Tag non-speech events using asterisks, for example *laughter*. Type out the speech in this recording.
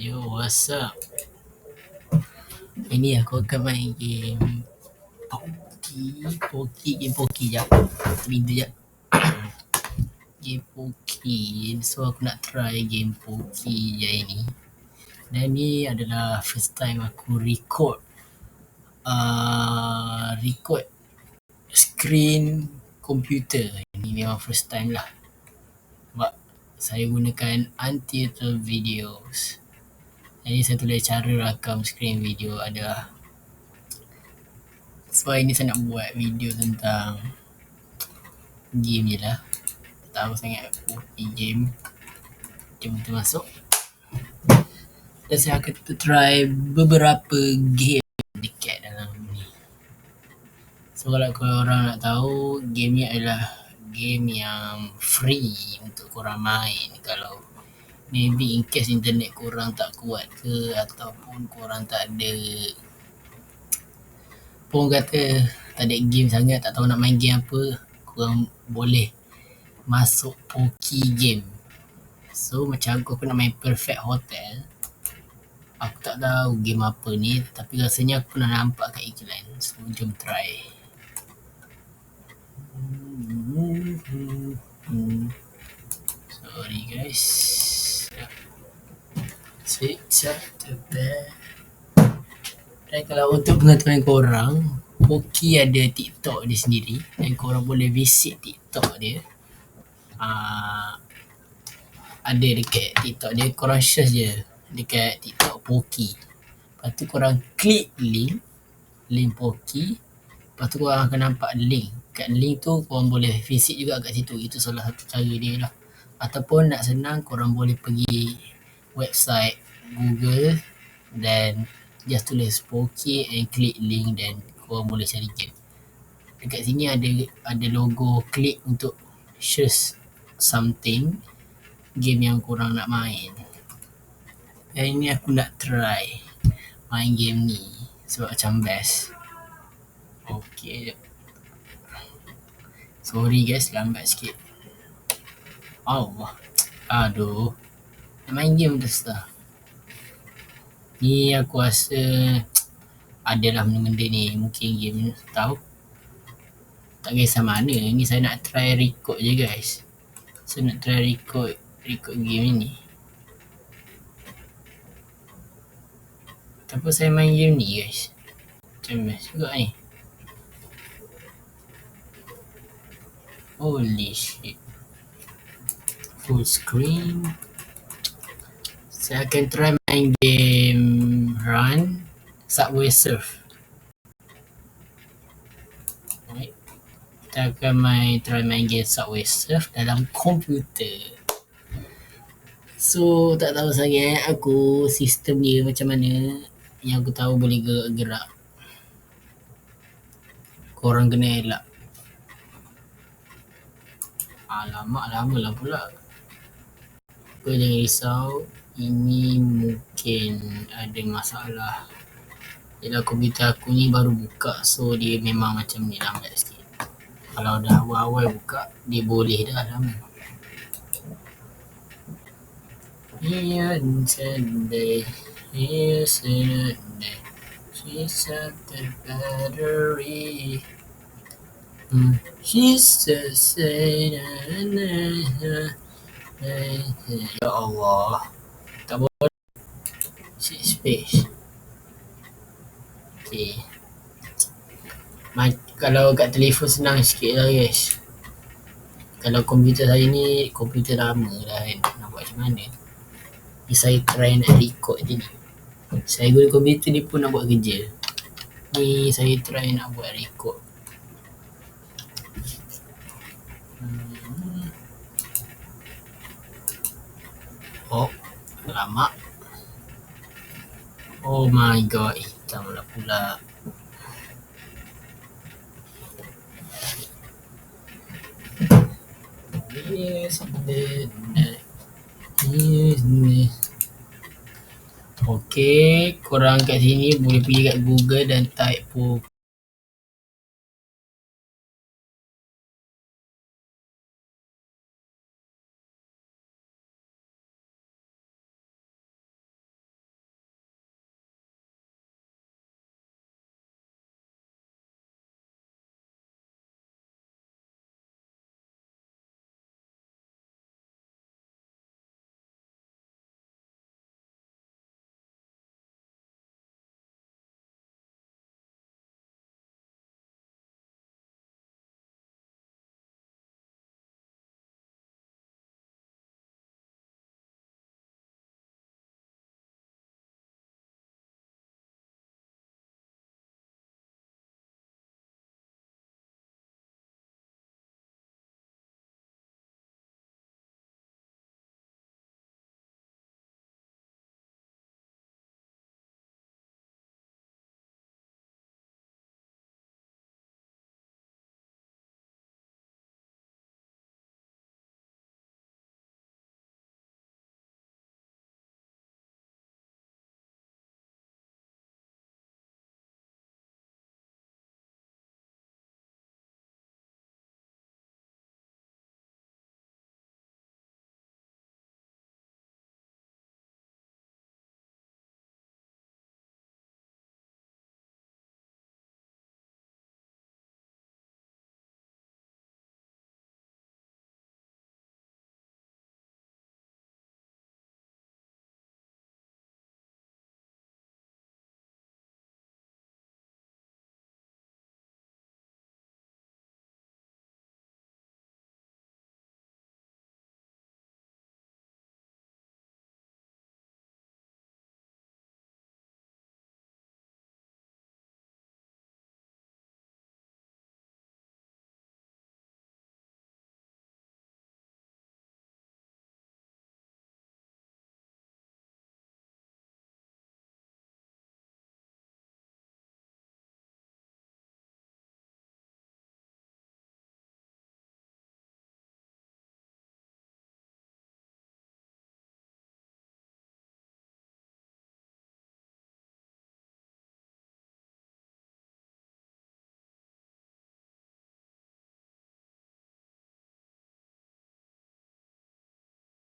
Yo, what's up? Ini aku akan main game Poki, Poki, game Poki jap. Minta jap. *coughs* game Poki. So aku nak try game Poki je ini. Dan ni adalah first time aku record uh, record screen komputer. Ini memang first time lah. Sebab saya gunakan Untitled Videos. Jadi saya tulis cara rakam screen video adalah sebab ini saya nak buat video tentang game je lah. Tahu sangat Poki game. Jom kita masuk. Dan saya akan try beberapa game dekat dalam ni. So kalau korang nak tahu, game ni adalah game yang free untuk korang main. Kalau maybe in case internet korang tak kuat ke ataupun korang tak ada pun kata tak ada game sangat, tak tahu nak main game apa, korang boleh masuk Poki game. So macam aku, aku nak main Perfect Hotel. Aku tak tahu game apa ni tapi rasanya aku pernah nampak kat iklan. So jom try. Sorry guys. Switch up the. Dan kalau untuk pengetahuan korang, Poki ada TikTok dia sendiri dan korang boleh visit TikTok dia. Uh, ada dekat TikTok dia, korang search je dekat TikTok Poki. Lepas tu korang klik link, link Poki. Lepas tu korang akan nampak link. Kat link tu korang boleh visit juga kat situ. Itu salah satu cara dia lah. Ataupun nak senang korang boleh pergi website Google dan just tulis Poki and klik link dan korang boleh cari game. Dekat sini ada ada logo klik untuk choose something game yang korang nak main. Dan ini aku nak try main game ni sebab macam best. Okay. Sorry guys, lambat sikit. Allah. Aduh. Main game dah start. Ni aku rasa *tsk* adalah benda-benda ni. Mungkin game tahu. Tak kisah mana. Ni saya nak try record je guys. Saya nak try record record game ni. Tapi saya main game ni guys. Macam best juga ni. Holy shit. Full screen. Saya akan try main game Subway Surf. Right. Kita akan main try main game Subway Surf dalam komputer. So tak tahu sangat aku sistem dia macam mana. Yang aku tahu boleh gerak-gerak. Korang kena elak. Alamak lama lah pula. Kau jangan risau. Ini mungkin ada masalah. Yalah komputer aku ni baru buka so dia memang macam ni lambat sikit. Kalau dah awal-awal buka dia boleh dah lama. Yesterday, yesterday, she said the battery. Hmm. She's. Ya Allah. Tak boleh. Six space. Okay. Ma- kalau kat telefon senang sikit lah guys. Kalau komputer saya ni komputer lama dah kan. Nak buat macam mana. Ni saya try nak record je ni. Saya guna komputer ni pun nak buat kerja. Ni saya try nak buat record. Hmm. Oh, lama. Oh my god, pula. Yes, yes, yes. Okey, korang kat sini boleh pergi kat Google dan type